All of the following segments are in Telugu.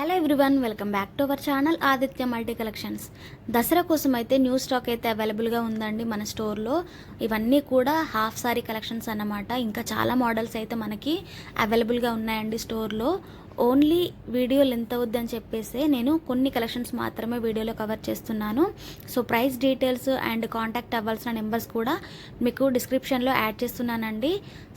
Hello everyone welcome back to our channel Aditya multi collections Dasara కోసం అయితే న్యూ స్టాక్ అయితే అవైలబుల్గా ఉందండి మన స్టోర్లో ఇవన్నీ కూడా హాఫ్ సారీ కలెక్షన్స్ అన్నమాట. ఇంకా చాలా మోడల్స్ అయితే మనకి అవైలబుల్గా ఉన్నాయండి స్టోర్లో ఓన్లీ వీడియో లెంత్ అవుద్దని చెప్పేసి నేను కొన్ని కలెక్షన్స్ మాత్రమే వీడియోలో కవర్ చేస్తున్నాను. So price details and contact అవ్వాల్సిన నెంబర్స్ కూడా మీకు డిస్క్రిప్షన్లో యాడ్ చేస్తున్నానండి.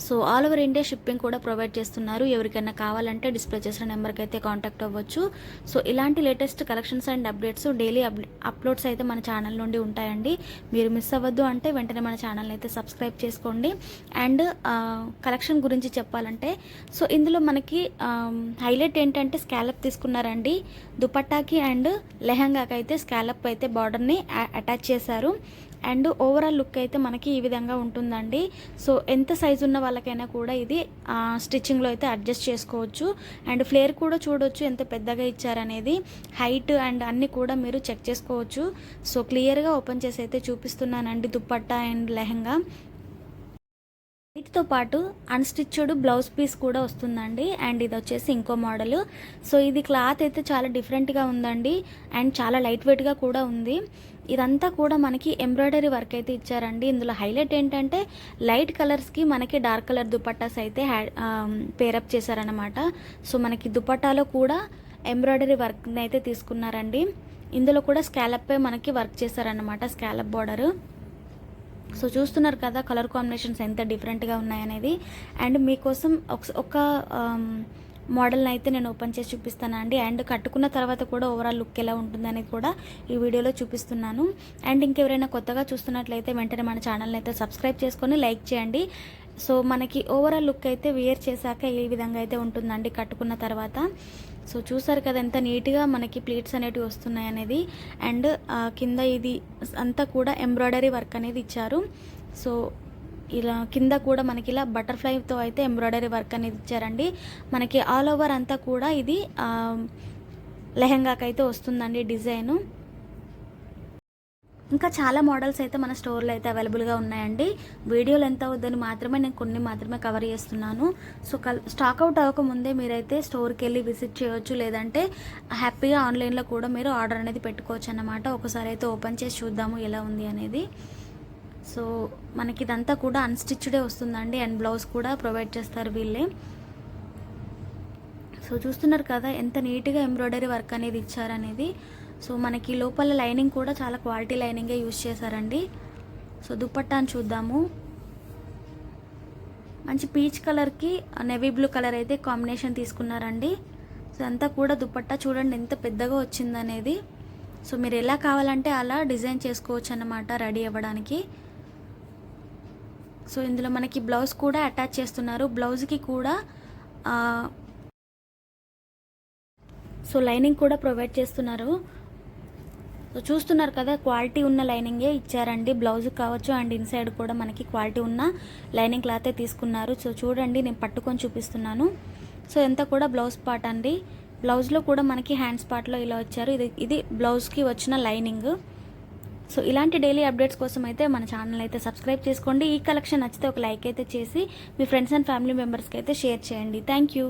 So all over India shipping కూడా ప్రొవైడ్ చేస్తున్నారు. ఎవరికైనా కావాలంటే డిస్ప్లే చేసిన నెంబర్కి అయితే కాంటాక్ట్ అవ్వచ్చు. సో ఇలాంటి latest collections and updates daily uploads అయితే మన ఛానల్ నుండి ఉంటాయండి. మీరు మిస్ అవ్వద్దు అంటే వెంటనే మన ఛానల్ అయితే సబ్స్క్రైబ్ చేసుకోండి. అండ్ కలెక్షన్ గురించి చెప్పాలంటే సో ఇందులో మనకి హైలైట్ ఏంటంటే స్కాలప్ తీసుకున్నారండి. దుపట్టాకి అండ్ లెహంగాకి అయితే స్కాలప్ అయితే బార్డర్ని అటాచ్ చేశారు. అండ్ ఓవరాల్ లుక్ అయితే మనకి ఈ విధంగా ఉంటుందండి. సో ఎంత సైజు ఉన్న వాళ్ళకైనా కూడా ఇది స్టిచ్చింగ్లో అయితే అడ్జస్ట్ చేసుకోవచ్చు. అండ్ ఫ్లేర్ కూడా చూడొచ్చు ఎంత పెద్దగా ఇచ్చారనేది. హైట్ అండ్ అన్నీ కూడా మీరు చెక్ చేసుకోవచ్చు. సో క్లియర్గా ఓపెన్ చేసి అయితే చూపిస్తున్నానండి దుప్పట్టా అండ్ లెహంగా. వీటితో పాటు అన్స్టిచ్డ్ బ్లౌజ్ పీస్ కూడా వస్తుందండి. అండ్ ఇది వచ్చేసి ఇంకో మోడల్ సో ఇది క్లాత్ అయితే చాలా డిఫరెంట్గా ఉందండి. అండ్ చాలా లైట్ వెయిట్గా కూడా ఉంది. ఇదంతా కూడా మనకి ఎంబ్రాయిడరీ వర్క్ అయితే ఇచ్చారండి. ఇందులో హైలైట్ ఏంటంటే లైట్ కలర్స్కి మనకి డార్క్ కలర్ దుపట్టాస్ అయితే పేరప్ చేశారనమాట సో మనకి దుపట్టాలో కూడా ఎంబ్రాయిడరీ వర్క్ని అయితే తీసుకున్నారండి. ఇందులో కూడా స్కాలప్పే మనకి వర్క్ చేశారనమాట స్కాలప్ బార్డర్ సో చూస్తున్నారు కదా కలర్ కాంబినేషన్స్ ఎంత డిఫరెంట్గా ఉన్నాయనేది. అండ్ మీకోసం ఒక ఒక మోడల్ని అయితే నేను ఓపెన్ చేసి చూపిస్తానండి అండ్. కట్టుకున్న తర్వాత కూడా ఓవరాల్ లుక్ ఎలా ఉంటుందనేది కూడా ఈ వీడియోలో చూపిస్తున్నాను. అండ్ ఇంకెవరైనా కొత్తగా చూస్తున్నట్లయితే వెంటనే మన ఛానల్ని అయితే సబ్స్క్రైబ్ చేసుకొని లైక్ చేయండి. సో మనకి ఓవరాల్ లుక్ అయితే వేర్ చేశాక ఈ విధంగా అయితే ఉంటుందండి కట్టుకున్న తర్వాత. సో చూసారు కదా ఎంత నీట్గా మనకి ప్లేట్స్ అనేటివి వస్తున్నాయి అనేది. అండ్ కింద ఇది అంతా కూడా ఎంబ్రాయిడరీ వర్క్ అనేది ఇచ్చారు. సో ఇలా కింద కూడా మనకి ఇలా బటర్ఫ్లైతో అయితే ఎంబ్రాయిడరీ వర్క్ అనేది ఇచ్చారండి. మనకి ఆల్ ఓవర్ అంతా కూడా ఇది లెహంగాకైతే వస్తుందండి డిజైను. ఇంకా చాలా మోడల్స్ అయితే మన స్టోర్లో అయితే అవైలబుల్గా ఉన్నాయండి. వీడియోలు ఎంత అవుద్దని మాత్రమే నేను కొన్ని మాత్రమే కవర్ చేస్తున్నాను. సో కల్ స్టాక్ అవుట్ అవ్వకముందే మీరైతే స్టోర్కి వెళ్ళి విజిట్ చేయొచ్చు లేదంటే హ్యాపీగా ఆన్లైన్లో కూడా మీరు ఆర్డర్ అనేది పెట్టుకోవచ్చు అన్నమాట. ఒకసారి అయితే ఓపెన్ చేసి చూద్దాము ఎలా ఉంది అనేది. సో మనకి ఇదంతా కూడా అన్స్టిచ్డే వస్తుందండి అండ్ బ్లౌజ్ కూడా ప్రొవైడ్ చేస్తారు వీళ్ళే. సో చూస్తున్నారు కదా ఎంత నీట్గా ఎంబ్రాయిడరీ వర్క్ అనేది ఇచ్చారనేది. సో మనకి లోపల లైనింగ్ కూడా చాలా క్వాలిటీ లైనింగే యూజ్ చేశారండి. సో దుప్పట్టాను చూద్దాము. మంచి పీచ్ కలర్కి నెవీ బ్లూ కలర్ అయితే కాంబినేషన్ తీసుకున్నారండి. సో అంతా కూడా దుప్పట్టా చూడండి ఎంత పెద్దగా వచ్చిందనేది. సో మీరు ఎలా కావాలంటే అలా డిజైన్ చేసుకోవచ్చు అన్నమాట రెడీ అవ్వడానికి. సో ఇందులో మనకి బ్లౌజ్ కూడా అటాచ్ చేస్తున్నారు. బ్లౌజ్కి కూడా సో లైనింగ్ కూడా ప్రొవైడ్ చేస్తున్నారు. సో చూస్తున్నారు కదా క్వాలిటీ ఉన్న లైనింగే ఇచ్చారండి. బ్లౌజ్ కావచ్చు అండ్ ఇన్సైడ్ కూడా మనకి క్వాలిటీ ఉన్న లైనింగ్ క్లాతే తీసుకున్నారు. సో చూడండి నేను పట్టుకొని చూపిస్తున్నాను. సో ఎంత కూడా బ్లౌజ్ పార్ట్ అండి. బ్లౌజ్లో కూడా మనకి హ్యాండ్స్ పార్ట్లో ఇలా వచ్చారు. ఇది ఇది బ్లౌజ్కి వచ్చిన లైనింగ్. సో ఇలాంటి డైలీ అప్డేట్స్ కోసం అయితే మన ఛానల్ అయితే సబ్స్క్రైబ్ చేసుకోండి. ఈ కలెక్షన్ నచ్చితే ఒక లైక్ అయితే చేసి మీ ఫ్రెండ్స్ అండ్ ఫ్యామిలీ మెంబర్స్కి అయితే షేర్ చేయండి. Thank you.